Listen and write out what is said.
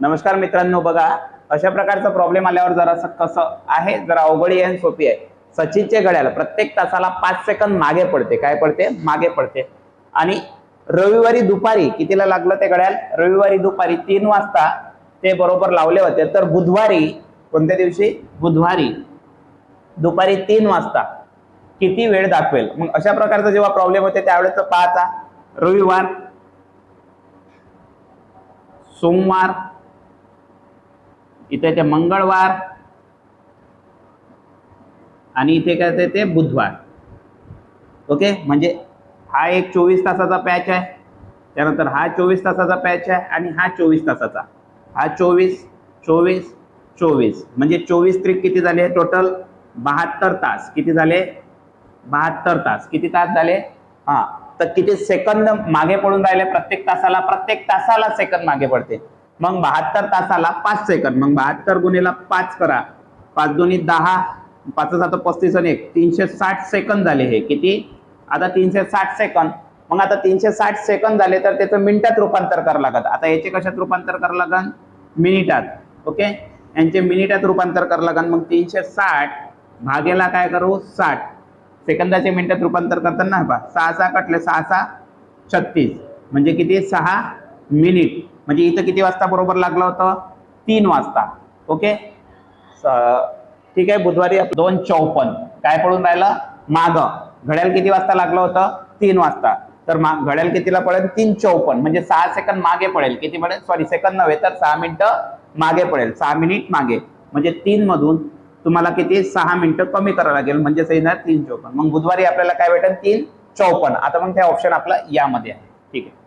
नमस्कार मित्रांनो बघा अशा प्रकारचा प्रॉब्लेम आल्यावर जरा कसं आहे जरा अवघडी आहे आणि सोपी आहे. सचिनचे घड्याळ प्रत्येक तासाला पाच सेकंद मागे पडते. काय पडते? मागे पडते. आणि रविवारी दुपारी कितीला लागलं ते घड्याळ रविवारी दुपारी तीन वाजता ते बरोबर लावले होते. तर बुधवारी कोणत्या दिवशी? बुधवारी दुपारी तीन वाजता किती वेळ दाखवेल? मग अशा प्रकारचा जेव्हा प्रॉब्लेम होते त्यावेळेस पाहता रविवार सोमवार इथे ते मंगळवार आणि इथे काय ते- ते बुधवार. ओके? म्हणजे हा एक चोवीस तासाचा पॅच आहे. त्यानंतर हा चोवीस तासाचा पॅच आहे आणि हा चोवीस तासाचा. हा चोवीस चोवीस चोवीस. म्हणजे चोवीस त्रिक किती झाले? टोटल बहात्तर तास. किती झाले? बहात्तर तास. किती तास झाले? हा. तर किती सेकंद मागे पडून राहिले? प्रत्येक तासाला प्रत्येक तासाला सेकंद मागे पडते. मग बहात्तर तासाला पाच सेकंद. मग बहात्तर गुन्हेला पाच करा. पाच दोन्ही दहा पाच सात पस्तीस आणि एक. तीनशे साठ सेकंद झाले हे. किती? आता तीनशे साठ सेकंद. मग आता तीनशे साठ सेकंद झाले तर त्याचं मिनिटात रूपांतर करावं लागत आता याचे कशात रूपांतर करावं लागन मिनिटात. ओके? यांचे मिनिटात रूपांतर करावं लागन मग तीनशे साठ भागेला काय करू? साठ. सेकंदाचे मिनिटात रूपांतर करताना पहा. सहा सहा कटले सहा सहा छत्तीस. म्हणजे किती? सहा मिनिट. म्हणजे इथं किती वाजता बरोबर लागलं होतं? तीन वाजता. ओके ठीक आहे बुधवारी दोन चौपन्न. काय पडून राहिलं? माग. घड्याळ किती वाजता लागलं होतं? तीन वाजता. तर माग घड्याळ कितीला पडेल? तीन चौपन्न. म्हणजे सहा सेकंद मागे पडेल. किती पडेल? सॉरी सेकंद नव्हे तर सहा मिनिटं मागे पडेल. सहा मिनिट मागे. म्हणजे तीन मधून तुम्हाला किती? सहा मिनिटं कमी करावं लागेल. म्हणजे येणार तीन चौपन्न. मग बुधवारी आपल्याला काय भेटेल? तीन चौपन्न. आता मग ते ऑप्शन आपला यामध्ये आहे. ठीक आहे.